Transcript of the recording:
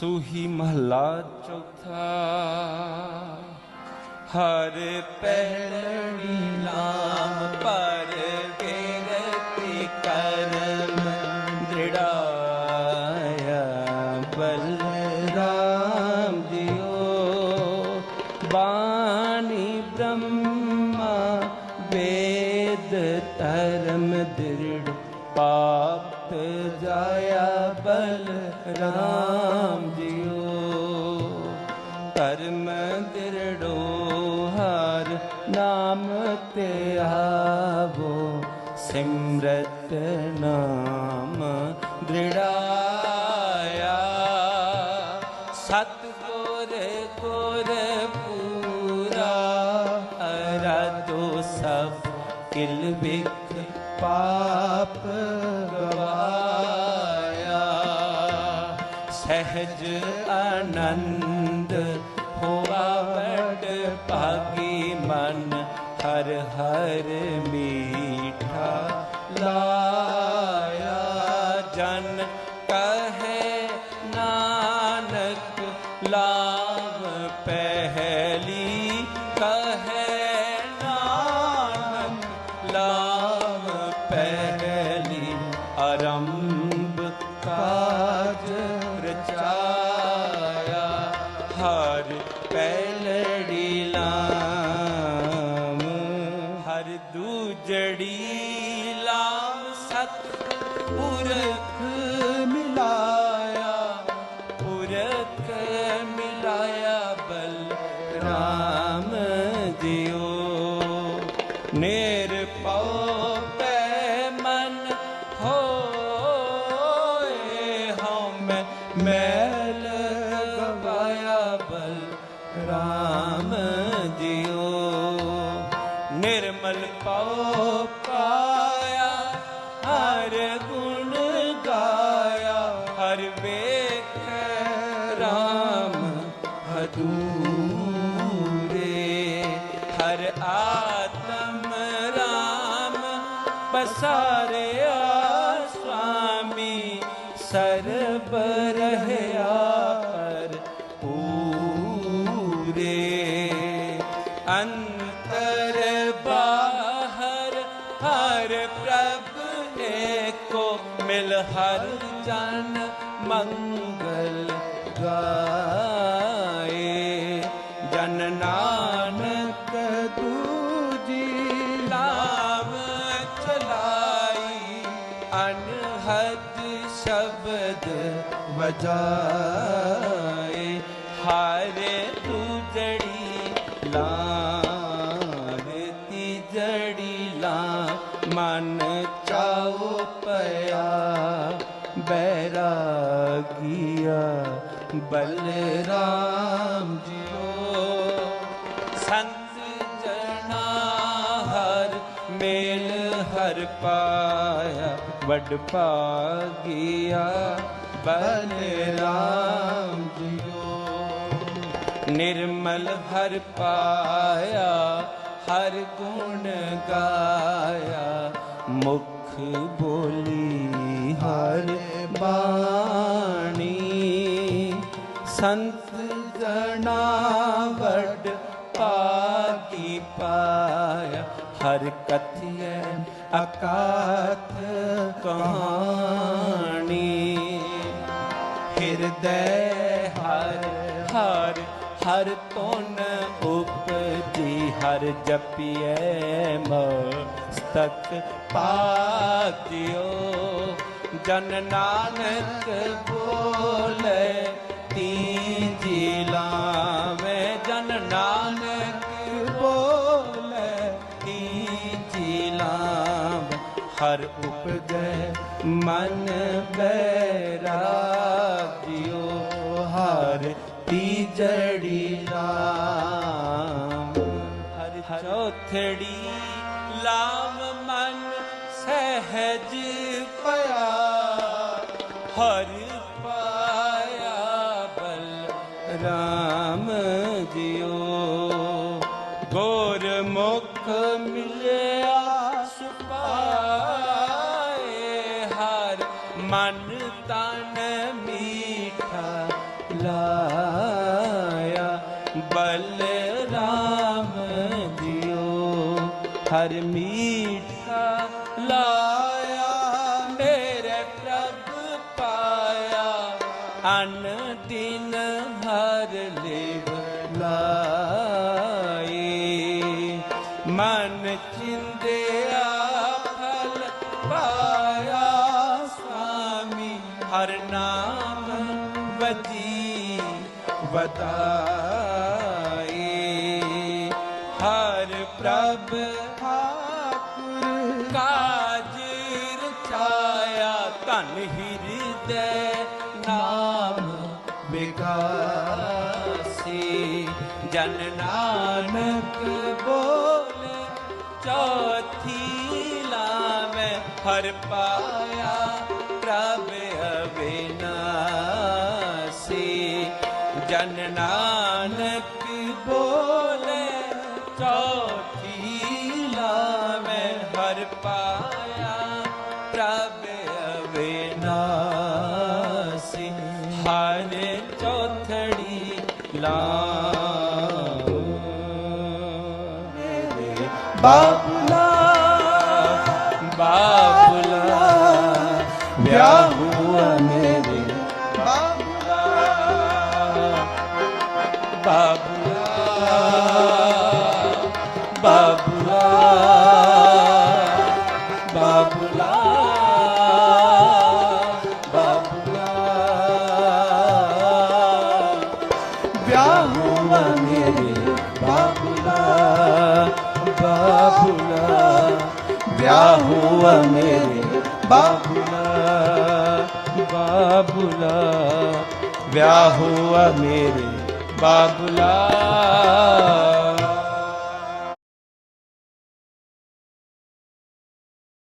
ਸੂਹੀ ਮਹਲਾ ਚੌਥਾ। ਹਰ ਪਹਿਲੜੀ ਨਾਮ ਪਰ ਕਿਰਤੀ ਕਰਮ ਦ੍ਰਿੜਾਇਆ। ਬਲਰਾਮ ਦਿਓ ਬਾਣੀ ਬ੍ਰਹਮਾ ਵੇਦ ਧਰਮ ਦ੍ਰਿੜ, ਪਾਪ ਜਾਇਆ ਬਲ ਤੇ ਆਵੋ ਸਿਮਰਤ ਨਾਮ ਦ੍ਰਿੜਾਇਆ ਸਤਗੁਰ ਕੋਰ ਪੂਰਾ ਅਰਾਧੋ ਸਭ ਕਿਲ ਵਿਖ ਪਾਪ ਗਵਾਇਆ ਸਹਿਜ ਆਨੰਦ ਹੋਆ ਬੜ ਭਾਗੀ ਮਨ ਹਰ ਹਰ ਮੀਠਾ ਲਾਇਆ ਜਨ ਕਹੇ ਨਾਨਕ ਲਾਭ ਪਹਿਲੀ ਕਹੇ ਨਾਨਕ ਲਾਭ ਪਹਿਲੀ ਆਰੰਭ ਕਾਜ ਰਚਾਇਆ ਹਰ ਪਹਿਲੜੀ ਲਾਮ ਦੂਜੜੀ ਲਾਮ ਸਤ ਪੁਰਖ ਮਿਲਾਇਆ ਪੁਰਖ ਮਿਲਾਇਆ ਬਲ ਰਾਮ ਜਿਉ। ਨਿਰਭਉ ਪੈ ਮਨ ਹੋਏ ਹਉਮੈ ਮੈਲ ਨਿਰਮਲ ਪਉ ਪਾਇਆ ਹਰ ਗੁਣ ਗਾਇਆ, ਹਰ ਵੇਖ ਰਾਮ ਹਦੂਰੇ ਹਰ ਆਤਮ ਰਾਮ ਬਸਾਰਿਆ ਸੁਆਮੀ ਸਰਬ ਰਹਿਆ ਏਕੋ ਮਿਲ ਹਰ ਜਨ ਮੰਗਲ ਗਾਏ। ਜਨ ਨਾਨਕ ਦੂਜੀ ਨਾਮ ਚਲਾਈ, ਅਨਹਦ ਸ਼ਬਦ ਵਜਾਏ। ਹਾਰੇ ਮਨ ਚਾਉ ਪਿਆ, ਬੈਰਾਗੀਆ, ਬਲਰਾਮ ਜਿਓ। ਸੰਤ ਜਨਾ ਹਰ ਮੇਲ ਹਰ ਪਾਇਆ, ਵੱਡ ਪਾਗਿਆ ਬਲਰਾਮ ਜੀਓ। ਨਿਰਮਲ ਹਰ ਪਾਇਆ ਹਰ ਗੁਣ ਗਾਇਆ, ਮੁਖ ਬੋਲੀ ਹਰ ਬਾਣੀ। ਸੰਤ ਜਨਾ ਵੱਡ ਪਾਗੀ ਪਾਇਆ, ਹਰ ਕਥਿਐ ਅਕਾਥ ਕਹਾਣੀ। ਹਿਰਦੈ ਹਰ ਹਰ ਹਰ ਤੋਨ ਉਪਜੀ। ਹਰ ਜਪੀਐ ਮਸਤਕ ਪਾਤਿਓ। ਜਨ ਨਾਨਕ ਬੋਲੇ ਤੀਜੀ ਲਾਵੇਂ। ਜਨ ਨਾਨਕ ਬੋਲੇ ਤੀਜੀ ਲਾਵ। ਹਰ ਉਪਜੈ ਮਨ ਬੈਰਾਗਿਓ ਹਰ ਪਾਇਆ ਬਲ ਰਾਮ ਜਿਉ। ਗੋਰ ਮੁਖ ਮਿਲਿਆ ਸੁਪਾਏ, ਹਰ ਮਨ ਤਨ ਮੀਠਾ ਬਲ ਰਾਮ ਦਿਓ ਹਰ ਮੀਠਾ ਲਾਇਆ ਮਨ ਚਿੰਦਿਆ ਫਲ ਪਾਇਆ ਸੁਆਮੀ ਹਰ ਨਾਮ ਵਜੀ ਵਤਾਏ ਹਰ ਪ੍ਰਭ ਠਾਕੁਰ ਕਾਜ ਰਚਾਇਆ ਧਨ ਹਿਰਦੈ ਨਾਮ ਵਿਕਾਸੀ। ਜਨ ਨਾਨਕ ਬੋਲੇ ਚੌਥੀ ਲਾਵੇਂ ਹਰ ਪਾਇਆ ਪ੍ਰਭ ਅਵਿਨਾਸੀ ਜਨ ਨਾਨਕ ਬੋਲੇ ਚੌਥੀ ਲਾਵੇਂ ਹਰ ਪਾਇਆ ਪ੍ਰਭ ਅਵਿਨਾਸੀ ਹਰ ਚੌਥੜੀ ਲਾ ਬਾਬੁਲਾ ਬਾਬੁਲਾ ਵਿਆਹ ਹੁਆ ਮੇਰੇ। ਬਾਬੁਲਾ ਬਾਬੁਲਾ ਬਾਬੁਲਾ ਬਾਬੁਲਾ ਬਾਬੁਲਾ। ਵਿਆਹ ਹੁਆ ਵਿਆਹ ਮੇਰੇ ਬਾਬੂਲਾ ਬਾਬੁਲਾ ਵਿਆਹ ਹੁਆ ਮੇਰੇ ਬਾਬੁਲਾ।